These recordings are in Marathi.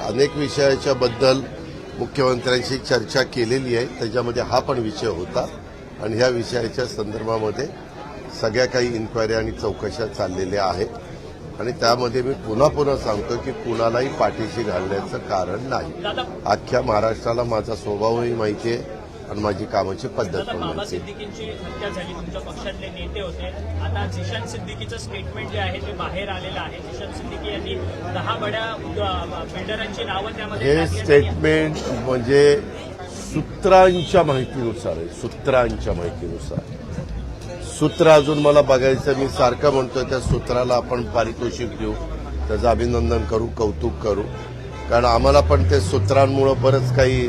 अनेक विषयाच्या बद्दल मुख्यमंत्र्यांशी चर्चा केलेली आहे. त्याच्यामध्ये हा पण विषय होता. आणि ह्या विषयाच्या संदर्भामध्ये सगळ्या काही इन्क्वायरी आणि चौकशा चाललेल्या आहेत. आणि त्यामध्ये मी पुन्हा पुन्हा सांगतो की कुणालाही पाठीशी घालण्याचं कारण नाही. अख्ख्या महाराष्ट्राला माझा स्वभावही माहिती आहे. आणि माझी कामाची पद्धत बाबा सिद्दीकींची हत्या झाली तुमच्या पक्षातले नेते होते. आता झिशान सिद्दीकीचं स्टेटमेंट जे आहे ते बाहेर आलेलं आहे. झिशान सिद्दीकी यांनी दहा बड्या बिल्डरांची नावं त्यामध्ये हे स्टेटमेंट म्हणजे सूत्रांच्या माहितीनुसार आहे सूत्रांच्या माहितीनुसार. सूत्र अजून मला बघायचं मी सारखं म्हणतोय त्या सूत्राला आपण पारितोषिक देऊ. त्याचं अभिनंदन करू कौतुक करू. कारण आम्हाला पण ते सूत्रांमुळं बरंच काही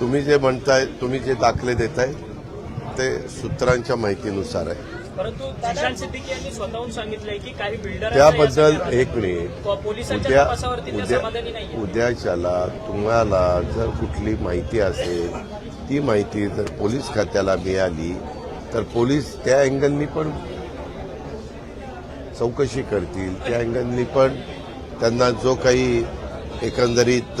तुम्ही जे म्हणताय तुम्ही जे दाखले देताय ते सूत्रांच्या माहितीनुसार आहे. त्याबद्दल एक मिनिट. उद्या उद्या उद्याच्याला तुम्हाला जर कुठली माहिती असेल ती माहिती जर पोलीस खात्याला मिळाली तर पोलीस त्या अँगलनी पण चौकशी करतील. त्या अँगलनी पण त्यांना जो काही एकंदरीत